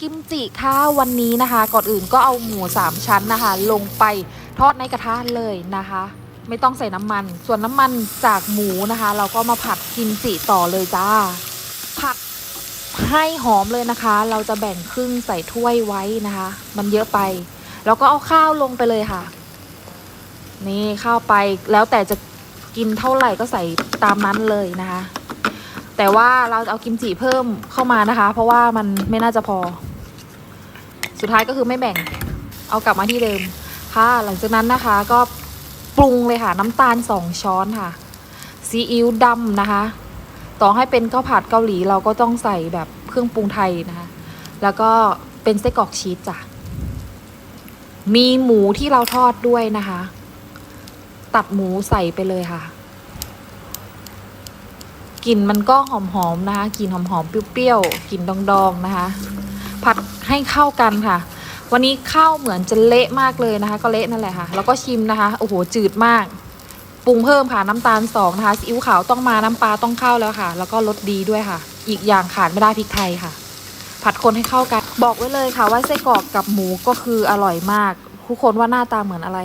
กิมจิค่ะวันนี้นะคะ ก่อนอื่นก็เอาหมูสามชั้นนะคะ ลงไปทอดในกระทะเลยนะคะ ไม่ต้องใส่น้ำมัน ส่วนน้ำมันจากหมูนะคะ เราก็มาผัดกิมจิต่อเลยจ้า ผัดให้หอมเลยนะคะ เราจะแบ่งครึ่งใส่ถ้วยไว้นะคะ มันเยอะไป แล้วก็เอาข้าวลงไปเลยค่ะ นี่ข้าวไปแล้วแต่จะกินเท่าไหร่ก็ใส่ตามนั้นเลยนะคะ แต่ว่าเราจะเอากิมจิเพิ่มเข้ามานะคะ เพราะว่ามันไม่น่าจะพอ สุดท้ายก็คือไม่แบ่ง เอากลับมาที่เดิมค่ะ หลังจากนั้นนะคะก็ปรุงเลยค่ะ น้ำตาลสองช้อนค่ะซีอิ๊วดำนะคะ ต่อให้เป็นข้าวผัดเกาหลีเราก็ต้องใส่แบบเครื่องปรุงไทยนะคะ แล้วก็เป็นไส้กรอกชีสจ้ะมีหมูที่เราทอดด้วยนะคะ ตัดหมูใส่ไปเลยค่ะ กลิ่นมันก็หอมๆนะคะกลิ่นหอมๆเปรี้ยวๆกลิ่นดองๆนะคะ ผัดให้เข้ากันค่ะ วันนี้ข้าวเหมือนจะเละมากเลยนะคะ ก็เละนั่นแหละค่ะ แล้วก็ชิมนะคะโอ้โหจืดมากปรุงเพิ่มค่ะน้ำตาลสองนะคะซีอิ๊วขาวต้องมาน้ำปลาต้องเข้าแล้วค่ะ แล้วก็รสดีด้วยค่ะ อีกอย่างขาดไม่ได้พริกไทยค่ะ ผัดคนให้เข้ากัน บอกไว้เลยค่ะว่าไส้กรอกกับหมูก็คืออร่อยมากทุกคนว่าหน้าตาเหมือนอะไร